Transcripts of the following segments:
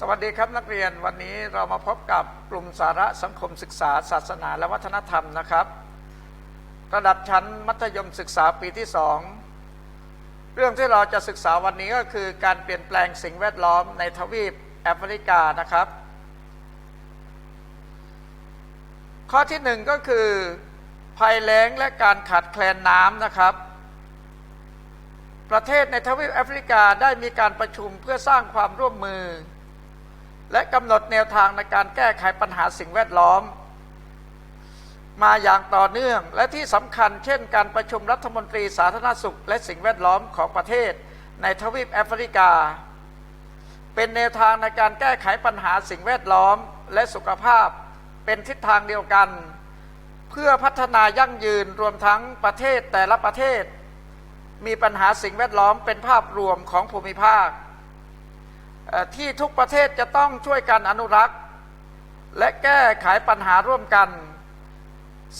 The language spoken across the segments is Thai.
สวัสดีครับนักเรียนวันนี้เรามาพบกับกลุ่มสาระสังคมศึกษา ศาสนาและวัฒนธรรมนะครับ ระดับชั้นมัธยมศึกษาปีที่สองเรื่องที่เราจะศึกษาวันนี้ก็คือการเปลี่ยนแปลงสิ่งแวดล้อมในทวีปแอฟริกานะครับ ข้อที่หนึ่งก็คือ ภัยแล้งและการขาดแคลนน้ำนะครับประเทศในทวีปแอฟริกาได้มีการประชุมเพื่อสร้างความร่วมมือ และกำหนดแนวทางในการแก้ไขปัญหาสิ่งแวดล้อม มาอย่างต่อเนื่อง และที่สำคัญเช่นการประชุมรัฐมนตรีสาธารณสุข และสิ่งแวดล้อมของประเทศ ในทวีปแอฟริกา เป็นแนวทางในการแก้ไขปัญหาสิ่งแวดล้อมและสุขภาพ เป็นทิศทางเดียวกัน เพื่อพัฒนายั่งยืนรวมทั้งประเทศแต่ละประเทศ มีปัญหาสิ่งแวดล้อมเป็นภาพรวมของภูมิภาค ที่ทุกประเทศจะต้องช่วยกันอนุรักษ์ และแก้ไขปัญหาร่วมกัน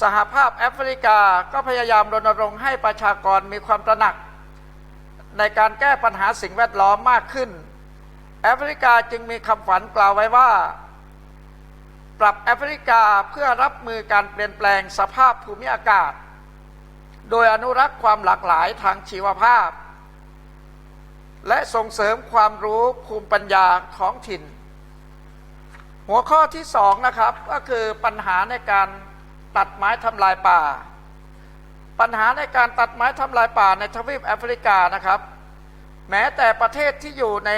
สหภาพแอฟริกาก็พยายามรณรงค์ให้ประชากรมีความตระหนัก ในการแก้ปัญหาสิ่งแวดล้อมมากขึ้น แอฟริกาจึงมีคำฝันกล่าวไว้ว่า ปรับแอฟริกาเพื่อรับมือการเปลี่ยนแปลงสภาพภูมิอากาศ โดยอนุรักษ์ความหลากหลายทางชีวภาพ และส่งเสริมความรู้ภูมิปัญญาท้องถิ่น หัวข้อที่สองนะครับก็คือปัญหาในการตัดไม้ทำลายป่า ปัญหาในการตัดไม้ทำลายป่าในทวีปแอฟริกานะครับ แม้แต่ประเทศที่อยู่ใน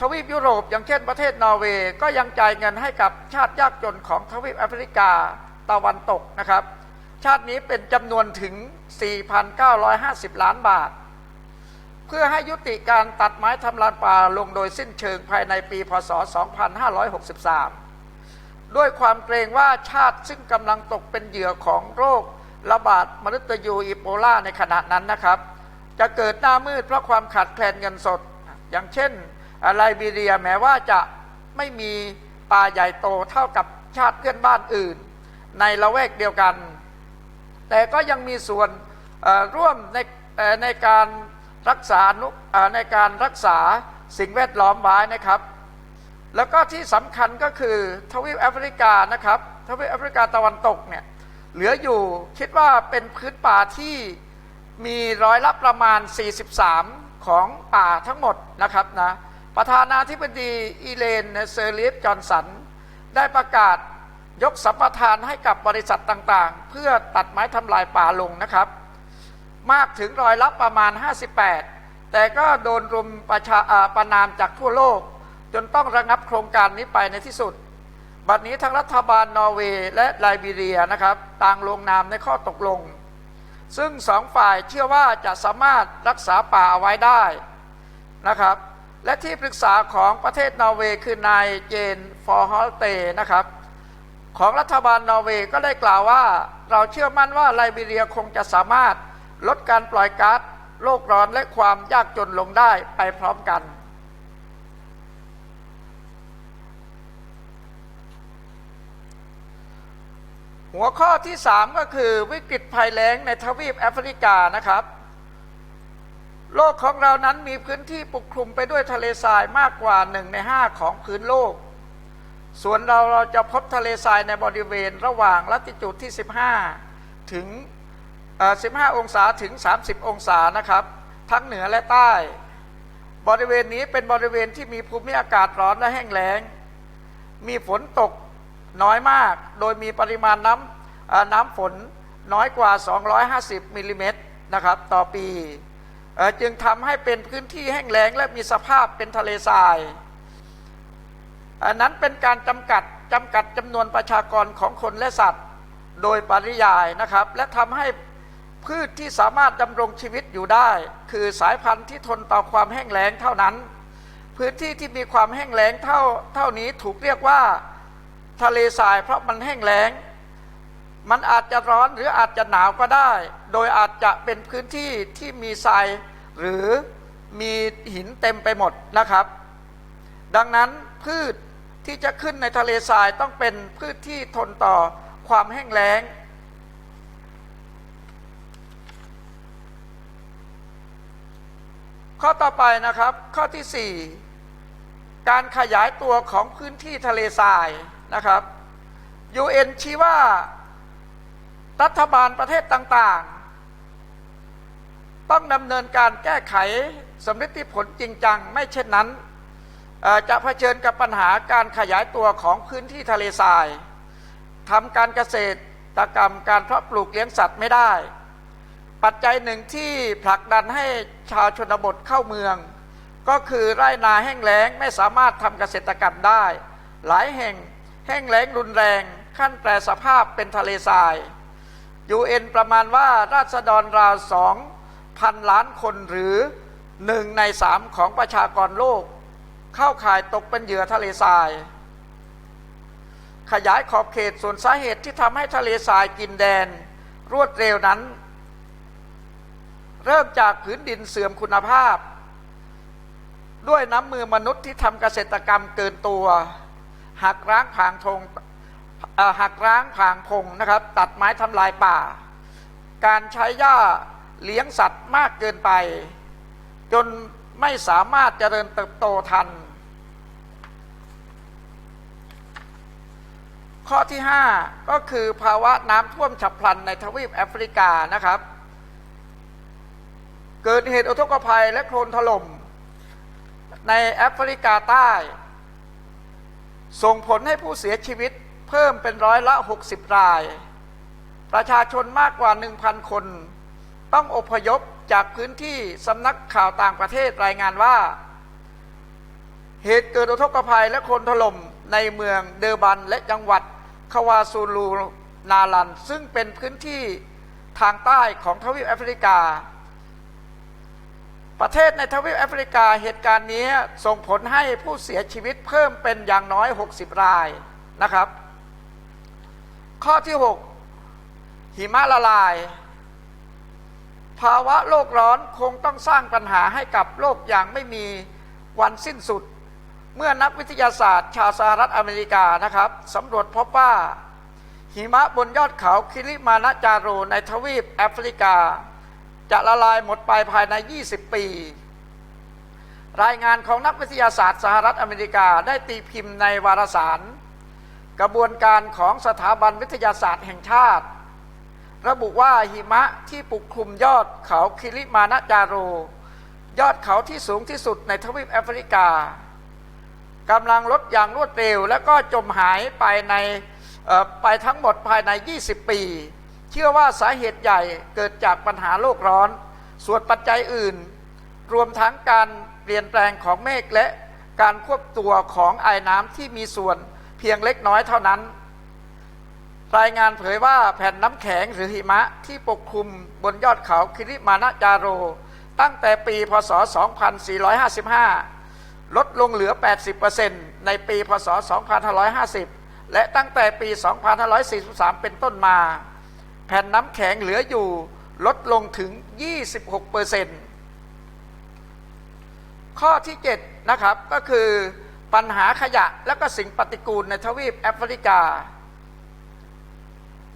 ทวีปยุโรปอย่างเช่นประเทศนอร์เวย์ก็ยังจ่ายเงินให้กับชาติยากจนของทวีปแอฟริกาตะวันตกนะครับ ชาตินี้เป็นจำนวนถึง 4,950 ล้านบาท พื่อให้ยุติการตัดไม้ทำลายป่าลงโดยสิ้นเชิงภายในปีพศ 2563 ด้วยความเกรงว่าชาติซึ่งกำลังตกเป็นเหยื่อของโรคระบาดมฤตยูอีโบลาในขณะนั้นนะครับ จะเกิดหน้ามืดเพราะความขาดแคลนเงินสด อย่างเช่นไลบีเรียแม้ว่าจะไม่มีป่าใหญ่โตเท่ากับชาติเพื่อนบ้านอื่น ในละแวกเดียวกัน แต่ก็ยังมีส่วนร่วมในในการ รักษาในการรักษาสิ่งแวดล้อมไว้นะครับ แล้วก็ที่สำคัญก็คือทวีปแอฟริกานะครับทวีปแอฟริกาตะวันตกเนี่ยเหลืออยู่คิดว่าเป็นพื้นป่าที่มีร้อยละประมาณ 43 ของป่าทั้งหมดนะครับนะประธานาธิบดีอีเลนเซอร์ลิฟจอห์นสัน ได้ประกาศยกสัมปทานให้กับบริษัทต่างๆ เพื่อตัดไม้ทำลายป่าลงนะครับ มากถึงรอยละประมาณ 58 แต่ก็โดนรุมประชาประนามจากทั่วโลก จนต้องระงับโครงการนี้ไปในที่สุด บัดนี้ทั้งรัฐบาลนอร์เวย์และไลบีเรียนะครับ ต่างลงนามในข้อตกลง ซึ่งสองฝ่ายเชื่อว่าจะสามารถรักษาป่าเอาไว้ได้นะครับ และที่ปรึกษาของประเทศนอร์เวย์คือนายเจนฟอร์ฮอลเตนะครับของรัฐบาลนอร์เวย์ก็ได้กล่าวว่า เราเชื่อมั่นว่าไลบีเรียคงจะสามารถ ลดการปล่อยก๊าซโลกร้อนและความยากจนลงได้ไปพร้อมกัน หัวข้อที่ 3 ก็คือวิกฤตภัยแล้งในทวีปแอฟริกานะครับ โลกของเรานั้นมีพื้นที่ปกคลุมไปด้วยทะเลทรายมากกว่าหนึ่งในห้าของพื้นโลก ส่วนเราเราจะพบทะเลทรายในบริเวณระหว่างลัติจูดที่ 15 ถึง 15 องศาถึง 30 องศานะครับ ทั้งเหนือและใต้ บริเวณนี้เป็นบริเวณที่มีภูมิอากาศร้อนและแห้งแล้ง มีฝนตกน้อยมาก โดยมีปริมาณน้ำน้ำฝนน้อยกว่า 250 มิลลิเมตรนะครับ ต่อปี จึงทำให้เป็นพื้นที่แห้งแล้งและมีสภาพเป็นทะเลทรายนนั้นเป็นการจำกัดจำกัดจำนวนประชากรของคนและสัตว์ โดยปริยายนะครับ และทำให้ พืชที่สามารถดำรงชีวิตอยู่ได้ คือสายพันธุ์ที่ทนต่อความแห้งแล้งเท่านั้น พื้นที่ที่มีความแห้งแล้งเท่าเท่านี้ถูกเรียกว่าทะเลทรายเพราะมันแห้งแล้ง มันอาจจะร้อนหรืออาจจะหนาวก็ได้ โดยอาจจะเป็นพื้นที่ที่มีทรายหรือมีหินเต็มไปหมดนะครับ ดังนั้นพืชที่จะขึ้นในทะเลทรายต้องเป็นพืชที่ทนต่อความแห้งแล้ง ข้อต่อไปนะครับ ข้อที่การขยายตัวของพื้นที่ทะเลทรายนะครับ UN ชี้ว่ารัฐบาลประเทศต่างๆ ต้องดำเนินการแก้ไขสำเร็จผลจริงจัง ไม่เช่นนั้น จะเผชิญกับปัญหาการขยายตัวของพื้นที่ทะเลทรายทำการเกษตรกรรมการเพาะปลูกเลี้ยงสัตว์ไม่ได้ ปัจจัยหนึ่งที่ผลักดันให้ชาวชนบทเข้าเมือง ก็คือไร่นาแห้งแล้งไม่สามารถทำเกษตรกรรมได้ หลายแห่งแห้งแล้งรุนแรง ขั้นแปรสภาพเป็นทะเลทราย UN ประมาณว่าราษฎรราวสองพันล้านคนหรือหนึ่งในสามของประชากรโลก เข้าข่ายตกเป็นเหยื่อทะเลทราย ขยายขอบเขตส่วนสาเหตุที่ทำให้ทะเลทรายกินแดน รวดเร็วนั้น เริ่มจากผืนดินเสื่อมคุณภาพ ด้วยน้ำมือมนุษย์ที่ทำเกษตรกรรมเกินตัว หักร้างผางทงหักร้างผางพงนะครับ ตัดไม้ทำลายป่า การใช้หญ้าเลี้ยงสัตว์มากเกินไป จนไม่สามารถเจริญเติบโตทัน ข้อที่ 5 ก็คือภาวะน้ำท่วมฉับพลันในทวีปแอฟริกานะครับ เกิดเหตุอุทกภัยและโคลนถล่ม ในแอฟริกาใต้ ส่งผลให้ผู้เสียชีวิตเพิ่มเป็นร้อยละ 60 ราย ประชาชนมากกว่า 1,000 คน ต้องอพยพจากพื้นที่สำนักข่าวต่างประเทศรายงานว่า เหตุเกิดอุทกภัยและโคลนถล่มในเมืองเดอร์บันและจังหวัดคาวาซูลูนาลัน ซึ่งเป็นพื้นที่ทางใต้ของทวีปแอฟริกา ประเทศในทวีปแอฟริกาเหตุการณ์นี้ส่งผลให้ผู้เสียชีวิตเพิ่มเป็นอย่างน้อย 60 รายนะครับ ข้อที่ 6 หิมะละลาย ภาวะโลกร้อนคงต้องสร้างปัญหาให้กับโลกอย่างไม่มีวันสิ้นสุด เมื่อนักวิทยาศาสตร์ ชาวสหรัฐอเมริกานะครับสำรวจพบว่าหิมะบนยอดเขาคิริมานาจาโรในทวีปแอฟริกา จะละลายหมดไปภายใน 20 ปี รายงานของนักวิทยาศาสตร์สหรัฐอเมริกาได้ตีพิมพ์ในวารสาร กระบวนการของสถาบันวิทยาศาสตร์แห่งชาติ ระบุว่าหิมะที่ปกคลุมยอดเขาคิริมานาจาโร ยอดเขาที่สูงที่สุดในทวีปแอฟริกากำลังลดอย่างรวดเร็ว แล้วก็จมหายไปในไปทั้งหมดภายใน 20 ปี เชื่อว่าสาเหตุใหญ่เกิดจากปัญหาโลกร้อน ส่วนปัจจัยอื่น รวมทั้งการเปลี่ยนแปลงของเมฆและการควบตัวของไอ้น้ำที่มีส่วนเพียงเล็กน้อยเท่านั้น รายงานเผยว่าแผ่นน้ำแข็งหรือหิมะที่ปกคลุมบนยอดเขาคิริมานาจาโร ตั้งแต่ปีพศ 2455 ลดลงเหลือ 80%ในปีพศ 2550 และตั้งแต่ปี 2543 เป็นต้นมา ผ่นน้ำแข็งเหลืออยู่ลดลงถึง 26%ข้อที่ 7 นะครับ ก็คือปัญหาขยะและก็สิ่งปฏิกูลในทวีปแอฟริกา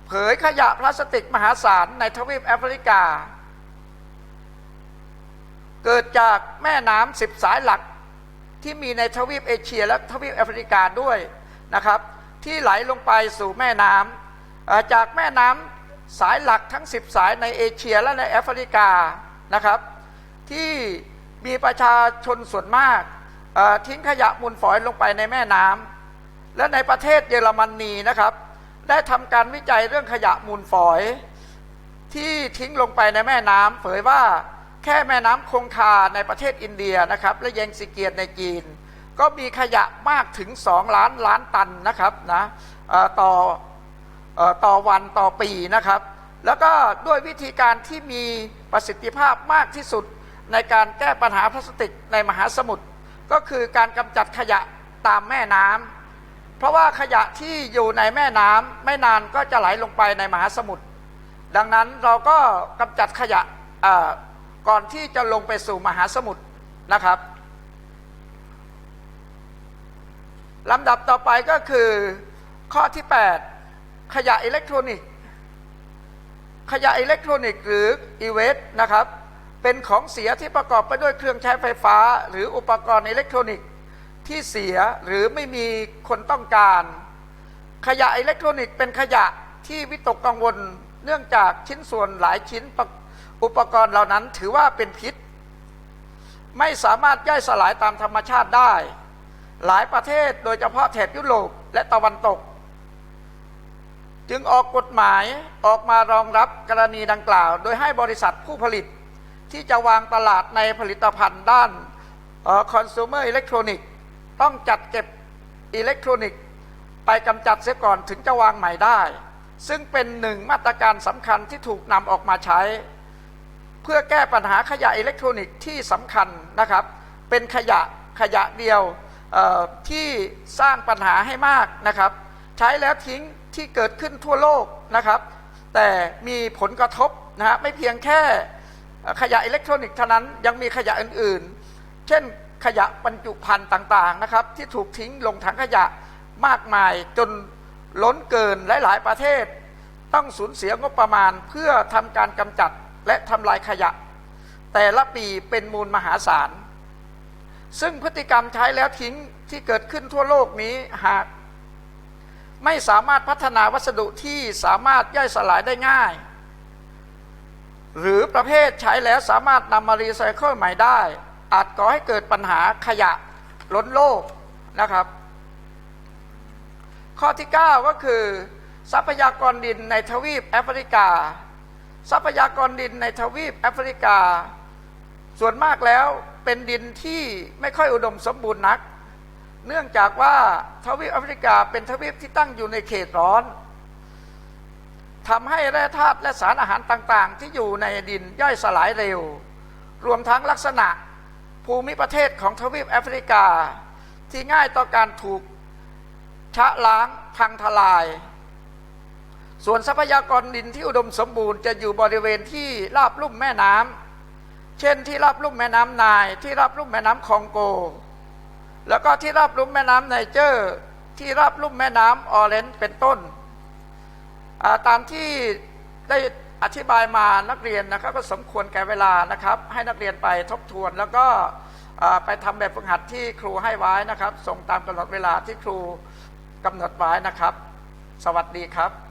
เผยขยะพลาสติกมหาศาลในทวีปแอฟริกา เกิดจากแม่น้ำสิบสายหลักที่มีในทวีปเอเชียและทวีปแอฟริกาด้วยนะครับ ที่ไหลลงไปสู่แม่น้ำจากแม่น้ำ สายหลักทั้ง 10 สายในเอเชียและในแอฟริกานะครับ ที่มีประชาชนส่วนมากทิ้งขยะมูลฝอยลงไปในแม่น้ำและในประเทศเยอรมนีนะครับ ได้ทำการวิจัยเรื่องขยะมูลฝอย ที่ทิ้งลงไปในแม่น้ำเผยว่าแค่แม่น้ำคงคาในประเทศอินเดียนะครับ และเยงซิเกียในจีน ก็มีขยะมากถึง 2 ล้านล้านตันนะครับนะต่อ ต่อวันต่อปีนะครับ แล้วก็ด้วยวิธีการที่มีประสิทธิภาพมากที่สุดในการแก้ปัญหาพลาสติกในมหาสมุทรก็คือการกำจัดขยะตามแม่น้ำเพราะว่าขยะที่อยู่ในแม่น้ำไม่นานก็จะไหลลงไปในมหาสมุทรดังนั้นเราก็กำจัดขยะก่อนที่จะลงไปสู่มหาสมุทรนะครับลำดับต่อไปก็คือข้อที่ 8 ขยะอิเล็กทรอนิกส์ขยะอิเล็กทรอนิกส์หรืออีเวสนะครับ เป็นของเสียที่ประกอบไปด้วยเครื่องใช้ไฟฟ้า หรืออุปกรณ์อิเล็กทรอนิกส์ที่เสียหรือไม่มีคนต้องการ ขยะอิเล็กทรอนิกส์เป็นขยะที่วิตกกังวล เนื่องจากชิ้นส่วนหลายชิ้นอุปกรณ์เหล่านั้นถือว่าเป็นพิษ ไม่สามารถย่อยสลายตามธรรมชาติได้ หลายประเทศโดยเฉพาะแถบยุโรปและตะวันตก จึงออกกฎหมายออกมารองรับกรณีดังกล่าว โดยให้บริษัทผู้ผลิตที่จะวางตลาดในผลิตภัณฑ์ด้านคอน sumer electronic ต้องจัดเก็บอิเล็กทรอนิกส์ไปกำจัดเสียก่อนถึงจะวางใหม่ได้ ซึ่งเป็นหนึ่งมาตรการสำคัญที่ถูกนำออกมาใช้ เพื่อแก้ปัญหาขยะอิเล็กทรอนิกส์ที่สำคัญนะครับ เป็นขยะขยะเดียวที่สร้างปัญหาให้มากนะครับ ใช้แล้วทิ้ง ที่เกิดขึ้นทั่วโลกนะครับ แต่มีผลกระทบนะฮะไม่เพียงแค่ขยะอิเล็กทรอนิกส์เท่านั้นยังมีขยะอื่นๆ เช่นขยะบรรจุภัณฑ์ต่างๆนะครับ ที่ถูกทิ้งลงถังขยะมากมายจนล้นเกินหลายๆประเทศ ต้องสูญเสียงบประมาณเพื่อทำการกำจัดและทำลายขยะ แต่ละปีเป็นมูลมหาศาล ซึ่งพฤติกรรมใช้แล้วทิ้งที่เกิดขึ้นทั่วโลกนี้หาก ไม่สามารถพัฒนาวัสดุที่สามารถย่อยสลายได้ง่าย หรือประเภทใช้แล้วสามารถนำมารีไซเคิลใหม่ได้ อาจก่อให้เกิดปัญหาขยะล้นโลกนะครับ ข้อที่ 9 ก็คือ ทรัพยากรดินในทวีปแอฟริกา ทรัพยากรดินในทวีปแอฟริกา ส่วนมากแล้วเป็นดินที่ไม่ค่อยอุดมสมบูรณ์นัก เนื่องจากว่าทวีปแอฟริกาเป็นทวีปที่ตั้งอยู่ในเขตร้อนทำให้แร่ธาตุและสารอาหารต่างๆ ที่อยู่ในดินย่อยสลายเร็ว รวมทั้งลักษณะภูมิประเทศของทวีปแอฟริกา ที่ง่ายต่อการถูกชะล้างพังทลาย ส่วนทรัพยากรดินที่อุดมสมบูรณ์จะอยู่บริเวณที่ราบลุ่มแม่น้ำเช่นที่ราบลุ่มแม่น้ำนายที่ราบลุ่มแม่น้ำคองโก แล้วก็ที่ราบลุ่มแม่น้ำไนเจอร์ที่ราบลุ่มแม่น้ำออเรนต์เป็นต้นาตามที่ได้อธิบายมานักเรียนนะครับก็สมควรแก่เวลานะครับ ให้นักเรียนไปทบทวน แล้วก็ไปทำแบบฝึกหัดที่ครูให้ไว้นะครับส่งตามกำหนดเวลาที่ครูกำหนดไว้นะครับ สวัสดีครับ